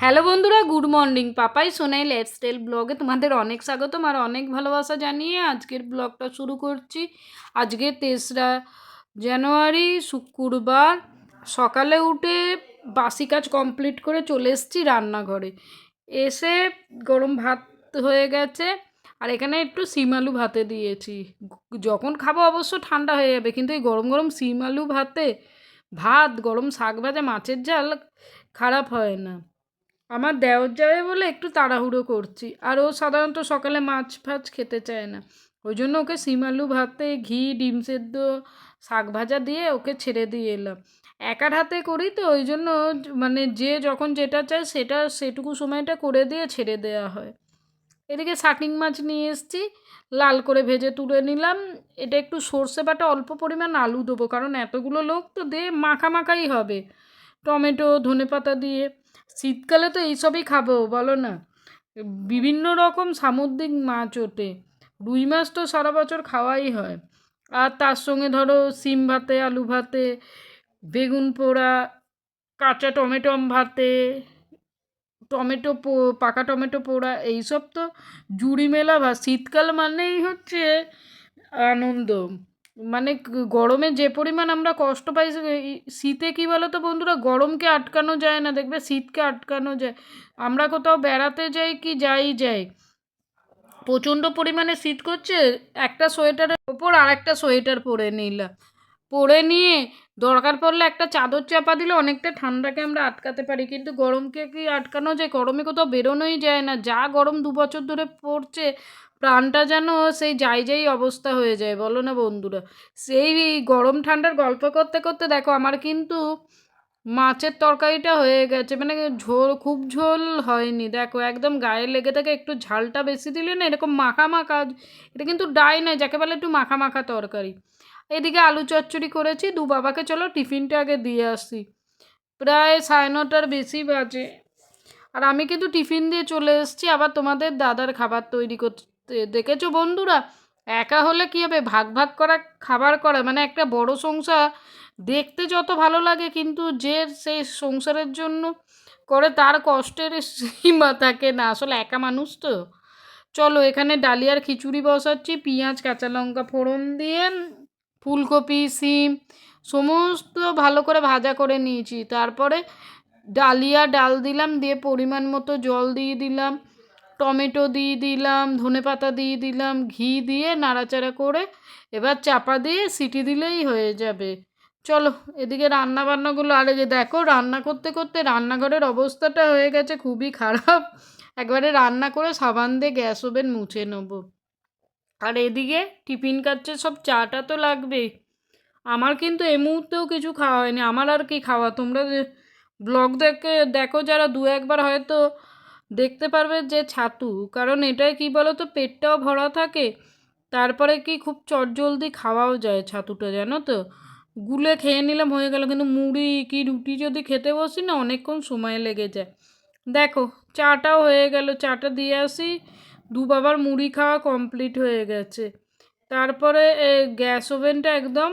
Hello বন্ধুরা, good morning. Papai Sonai lifestyle ব্লগে তোমাদের অনেক স্বাগতম আর অনেক ভালোবাসা জানিয়ে আজকের ব্লগটা শুরু করছি। আজকে তেসরা জানুয়ারি, শুক্রবার, সকালে উঠে বাসি কাজ কমপ্লিট করে চলে এসেছি রান্নাঘরে। এসে গরম ভাত হয়ে গেছে আর এখানে একটু সিম আলু ভাতে দিয়েছি। যখন খাব অবশ্য ঠান্ডা হয়ে যাবে, কিন্তু এই গরম গরম সিম আলু ভাতে ভাত, গরম শাক ভাজা, মাছের ঝাল খারাপ হয় না। আমার দেওর যাবে বলে একটু তাড়াহুড়ো করছি। আর ও সাধারণত সকালে মাছ ফাছ খেতে চায় না। ওই জন্য ওকে সিম আলু ভাতে, ঘি, ডিম সেদ্ধ, শাক ভাজা দিয়ে ওকে ছেড়ে দিয়ে এলাম। একার হাতে করি তো, ওই জন্য মানে যে যখন যেটা চায় সেটা, সেটুকু সময়টা করে দিয়ে ছেড়ে দেওয়া হয়। এদিকে শাকিং মাছ নিয়ে এসেছি, লাল করে ভেজে তুলে নিলাম। এটা একটু সর্ষে বাটা অল্প পরিমাণ আলু দেবো, কারণ এতগুলো লোক তো দে মাখা মাখাই হবে। টমেটো ধনে পাতা দিয়ে। শীতকালে তো এইসবই খাব, বলো না। বিভিন্ন রকম সামুদ্রিক মাছ ওঠে, রুই মাছ তো সারা বছর খাওয়াই হয়। আর তার সঙ্গে ধরো সিম ভাতে, আলু ভাতে, বেগুন পোড়া, কাঁচা টমেটো ভাতে, টমেটো পো, পাকা টমেটো পোড়া, এইসব তো জুড়ি মেলা বা শীতকাল মানেই হচ্ছে আনন্দ। মানে গরমে যে পরিমাণ আমরা কষ্ট পাই শীতে কী বলো তো বন্ধুরা, গরমকে আটকানো যায় না, দেখবে শীতকে আটকানো যায়। আমরা কোথাও বেড়াতে যাই কি যাই যাই, প্রচণ্ড পরিমাণে শীত করছে, একটা সোয়েটারের ওপর আর একটা সোয়েটার পরে নিলাম পরে নিয়ে দরকার পড়লে একটা চাদর চাপা দিলে অনেকটা ঠান্ডাকে আমরা আটকাতে পারি, কিন্তু গরমকে কি আটকানো যায়? গরমে কোথাও বেরোনোই যায় না। যা গরম দু বছর ধরে পড়ছে প্রাণটা যেন সেই যাই যাই অবস্থা হয়ে যায়, বলো না বন্ধুরা। সেই গরম ঠান্ডার গল্প করতে করতে দেখো, আমার কিন্তু মাছের তরকারিটা হয়ে গেছে। মানে ঝোল, খুব ঝোল হয়নি। দেখো, একদম গায়ে লেগে থাকে, একটু ঝালটা বেশি দিলে না এরকম মাখা মাখা, এটা কিন্তু ডাই নয়, যাকে বলে একটু মাখা মাখা তরকারি। এদিকে আলু চচ্চড়ি করেছি, দু বাবাকে চলো টিফিনটা আগে দিয়ে আসি। প্রায় সাড়ে নটার বেশি বাজে। আর আমি কিন্তু টিফিন দিয়ে চলে এসেছি, আবার তোমাদের দাদার খাবার তৈরি করতে দেখেছ বন্ধুরা? একা হলে কী হবে? ভাগ ভাগ করা, খাবার করা মানে একটা বড় সংসার দেখতে যত ভালো লাগে, কিন্তু যে সেই সংসারের জন্য করে তার কষ্টের সীমা থাকে না। আসলে একা মানুষ তো। চলো, এখানে ডালিয়ার খিচুড়ি বসাচ্ছি, পেঁয়াজ, কাঁচা লঙ্কা ফোড়ন দিয়ে, ফুলকপি, সিম, সমস্ত ভালো করে ভাজা করে নিয়েছি। তারপরে ডালিয়া ডাল দিলাম, দিয়ে পরিমাণ মতো জল দিয়ে দিলাম। টমেটো দিয়ে দিলাম, ধনে পাতা দিয়ে দিলাম, ঘি দিয়ে নাড়াচাড়া করে এবার চাপা দিয়ে সিটি দিলেই হয়ে যাবে। চলো, এদিকে রান্না বান্নাগুলো আর দেখো, রান্না করতে করতে রান্নাঘরের অবস্থাটা হয়ে গেছে খুবই খারাপ। একবারে রান্না করে সাবান দিয়ে গ্যাস ওভেন মুছে নেব। আর এদিকে টিফিন কাটছে, সব চাটা তো লাগবেই। আমার কিন্তু এই মুহূর্তেও কিছু খাওয়া হয়নি, আমার আর কি খাওয়া? তোমরা ব্লগ দেখে, দেখো যারা দু একবার হয়তো দেখতে পারবে যে ছাতু। কারণ এটাই কি বলো তো পেটটাও ভরা থাকে, তারপরে কি খুব চটজলদি খাওয়াও যায় ছাতুটা, জানো তো? গুলে খেয়ে নিলাম, হয়ে গেল। কিন্তু মুড়ি কি রুটি যদি খেতে বসি না, অনেকক্ষণ সময় লেগে যায়। দেখো, চাটাও হয়ে গেল, চাটা দিয়ে আসি। দু বাবার মুড়ি খাওয়া কমপ্লিট হয়ে গেছে। তারপরে গ্যাস ওভেনটা একদম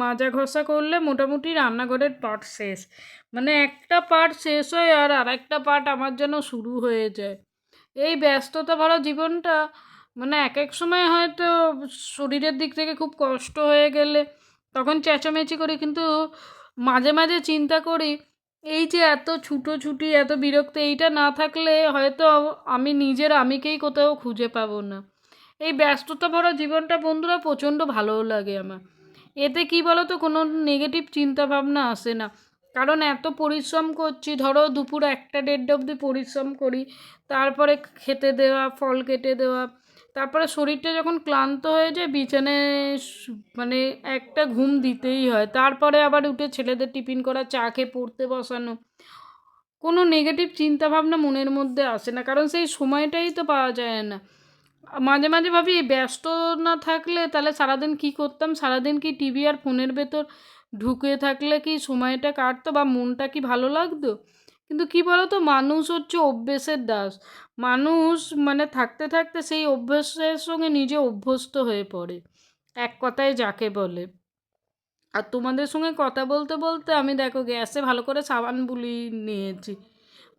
মাজা ঘষা করলে মোটামুটি রান্নাঘরের পার্ট শেষ। মানে একটা পার্ট শেষ হয় আর আরেকটা পার্ট আমার যেন শুরু হয়ে যায়। এই ব্যস্ততা ভরা জীবনটা মানে এক এক সময় হয়তো শরীরের দিক থেকে খুব কষ্ট হয়ে গেলে তখন চেঁচামেচি করি, কিন্তু মাঝে মাঝে চিন্তা করি, এই যে এত ছুটোছুটি, এত বিরক্ত, এইটা না থাকলে হয়তো আমি নিজের আমিকেই কোথাও খুঁজে পাবো না। এই ব্যস্ততা ভরা জীবনটা বন্ধুরা প্রচণ্ড ভালোও লাগে আমার। এতে কি বলো তো কোনো নেগেটিভ চিন্তা ভাবনা আসে না। কারণ এত পরিশ্রম করছি, ধরো দুপুর একটা দেড়টা অবধি পরিশ্রম করি, তারপরে খেতে দেওয়া, ফল কেটে দেওয়া, তারপরে শরীরটা যখন ক্লান্ত হয়ে যায়, বিছানায় মানে একটা ঘুম দিতেই হয়। তারপরে আবার উঠে ছেলেদের টিফিন করা, চা খেয়ে পড়তে বসানো। কোনো নেগেটিভ চিন্তাভাবনা মনের মধ্যে আসে না, কারণ সেই সময়টাই তো পাওয়া যায় না। মাঝে মাঝে ভাবি, ব্যস্ত না থাকলে তাহলে সারাদিন কী করতাম? সারাদিন কি টিভি আর ফোনের ভেতর ঢুকে থাকলে কি সময়টা কাটতো বা মনটা কি ভালো লাগতো? কিন্তু কি বলতো, মানুষ হচ্ছে অভ্যেসের দাস। মানুষ মানে থাকতে থাকতে সেই অভ্যাসের সঙ্গে নিজে অভ্যস্ত হয়ে পড়ে। এক কথায় যাকে বলে। আর তোমাদের সঙ্গে কথা বলতে বলতে আমি দেখো গ্যাসে ভালো করে সাবান বুলি নিয়েছি।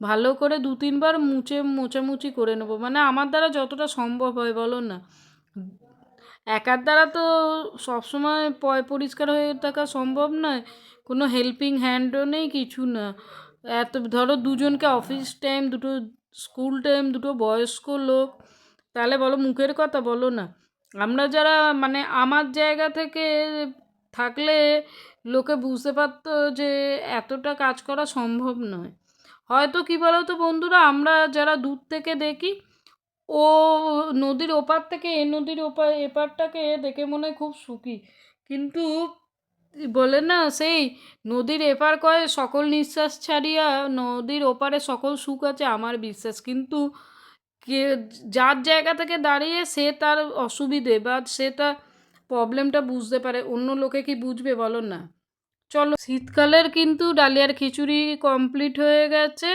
ভালো করে দু তিনবার মুছে, মোছামুছি করে নেব। মানে আমার দ্বারা যতটা সম্ভব হয়, বলো না? একার দ্বারা তো সবসময় পয় পরিষ্কার হয়ে থাকা সম্ভব নয়। কোনো হেল্পিং হ্যান্ডও নেই, কিছু না। এত, ধরো দুজনকে অফিস টাইম দুটো স্কুল টাইম দুটো বয়স্ক লোক, তাহলে বলো মুখের কথা, বলো না? আমরা যারা মানে আমার জায়গা থেকে থাকলে লোকে বুঝতে পারতো যে এতটা কাজ করা সম্ভব নয়। হয়তো কী বলো তো বন্ধুরা, আমরা যারা দূর থেকে দেখি, ও নদীর ওপার থেকে এ নদীর ওপার এপারটাকে দেখে মনে হয় খুব সুখী। কিন্তু বলে না, সেই নদীর এপার কয় সকল নিঃশ্বাস ছাড়িয়া নদীর ওপারে সকল সুখ আছে, আমার বিশ্বাস। কিন্তু কে, যার জায়গা থেকে দাঁড়িয়ে সে তার অসুবিধে বা সে তার প্রবলেমটা বুঝতে পারে, অন্য লোকে কি বুঝবে বলো না? চলো, শীতকালের কিন্তু ডালিয়ার খিচুড়ি কমপ্লিট হয়ে গেছে।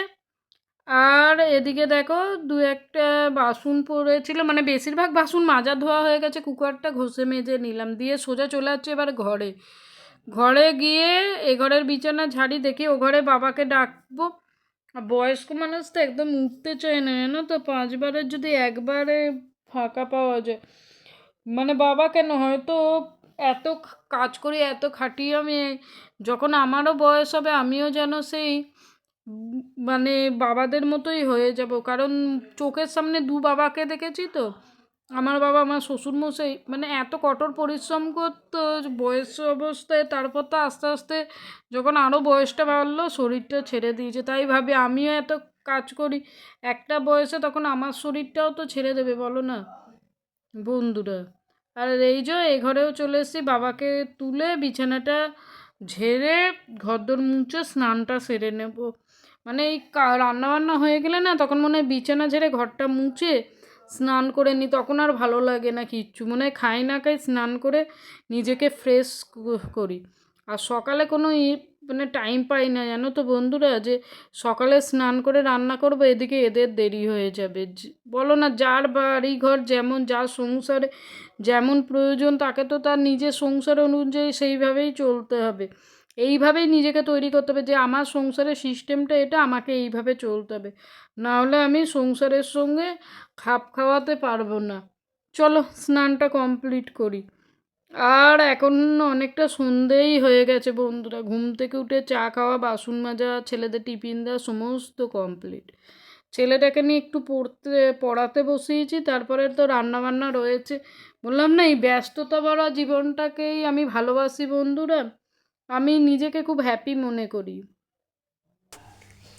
আর এদিকে দেখো, দু একটা বাসন পড়েছিল মানে বেশিরভাগ বাসন মাজা ধোয়া হয়ে গেছে, কুকারটা ঘষে মেজে নিলাম, দিয়ে সোজা চলে যাচ্ছে এবার ঘরে। ঘরে গিয়ে এ ঘরের বিছানা ঝাড়ি দেখি, ও ঘরে বাবাকে ডাকবো। বয়স্ক মানুষ তো একদম উঠতে চায় না, জানো তো? পাঁচবারের যদি একবারে ফাঁকা পাওয়া যায়। মানে বাবা কেন, হয়তো এত কাজ করি এত খাটিয়ে আমি যখন আমারও বয়স হবে, আমিও যেন সেই মানে বাবাদের মতোই হয়ে যাব। কারণ চোখের সামনে দু বাবাকে দেখেছি তো, আমার বাবা, আমার শ্বশুরমশাই মানে এত কঠোর পরিশ্রম করতো বয়স অবস্থায়, তারপর তো আস্তে আস্তে যখন আরও বয়সটা বাড়লো, শরীরটা ছেড়ে দিয়েছে। তাই ভাবি আমিও এত কাজ করি, একটা বয়সে তখন আমার শরীরটাও তো ছেড়ে দেবে, বলো না বন্ধুরা। আর এই যে এ ঘরেও চলে এসেছি, বাবাকে তুলে বিছানাটা ঝেড়ে ঘরদোর মুছে স্নানটা সেরে নেব। মানে এই রান্নাবান্না হয়ে গেলে না তখন মনে হয় বিছানা ঝেড়ে ঘরটা মুছে স্নান করে নিই তখন আর ভালো লাগে না কিচ্ছু। মনে হয় খাই না খাই স্নান করে নিজেকে ফ্রেশ করি। আর সকালে কোনো মানে টাইম পাই না, জানো তো বন্ধুরা, যে সকালে স্নান করে রান্না করব, এদিকে এদের দেরি হয়ে যাবে। বলো না, যার বাড়ি ঘর যেমন, যার সংসারে যেমন প্রয়োজন, তাকে তো তার নিজের সংসার অনুযায়ী সেইভাবেই চলতে হবে। এইভাবেই নিজেকে তৈরি করতে হবে যে, আমার সংসারের সিস্টেমটা এটা, আমাকে এইভাবে চলতে হবে। নাহলে আমি সংসারের সঙ্গে খাপ খাওয়াতে পারব না। চলো, স্নানটা কমপ্লিট করি। আর এখন অনেকটা সন্ধেই হয়ে গেছে বন্ধুরা। ঘুম থেকে উঠে চা খাওয়া, বাসন মাজা, ছেলেদের টিফিন দেওয়া সমস্ত কমপ্লিট। ছেলেটাকে নিয়ে একটু পড়তে, পড়াতে বসিয়েছি, তারপরে তো রান্নাবান্না রয়েছে। বললাম না, এই ব্যস্ততা ভরা জীবনটাকেই আমি ভালোবাসি বন্ধুরা। আমি নিজেকে খুব হ্যাপি মনে করি।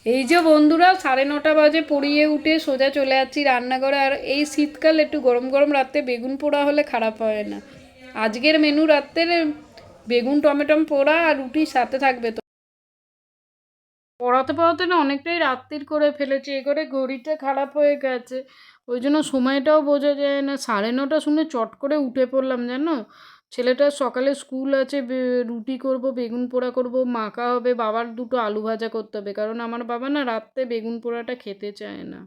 এই যে বন্ধুরা, সাড়ে নটা বাজে, পড়িয়ে উঠে সোজা চলে যাচ্ছি রান্নাঘরে। আর এই শীতকাল একটু গরম গরম রাতে বেগুন পোড়া হলে খারাপ হয় না। আজকের মেনু রাত্রের, বেগুন, টমেটম পোড়া আর রুটির সাথে থাকবে তো। পড়াতে পড়াতে না অনেকটাই রাত্রির করে ফেলেছি, এ করে ঘড়িটা খারাপ হয়ে গেছে। ওই জন্য সময়টাও বোঝা যায় না, সাড়ে নটা শুনে চট করে উঠে পড়লাম, জানো? ছেলেটার সকালে স্কুল আছে রুটি করব, বেগুন পোড়া করব, মাখা হবে, বাবার দুটো আলু ভাজা করতে হবে, কারণ আমার বাবা না রাত্রে বেগুন পোড়াটা খেতে চায় না।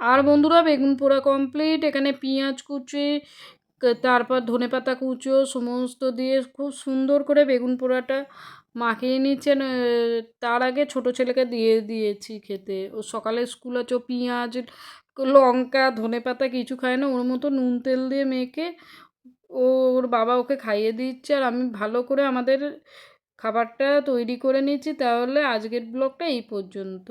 আর বন্ধুরা, বেগুন পোড়া কমপ্লিট এখানে পেঁয়াজ কুচি তারপর ধনে পাতা কুচো, সমস্ত দিয়ে খুব সুন্দর করে বেগুন পোড়াটা মাখিয়ে নিচ্ছেন। তার আগে ছোট ছেলেকে দিয়ে দিয়েছি খেতে। ও সকালে স্কুল আছে পেঁয়াজ, লঙ্কা, ধনে পাতা কিছু খায় না, ওর মতো নুন তেল দিয়ে মেখে ওর বাবা ওকে খাইয়ে দিচ্ছে। আর আমি ভালো করে আমাদের খাবারটা তৈরি করে নিচ্ছি, তাহলে আজকের ব্লগটা এই পর্যন্ত।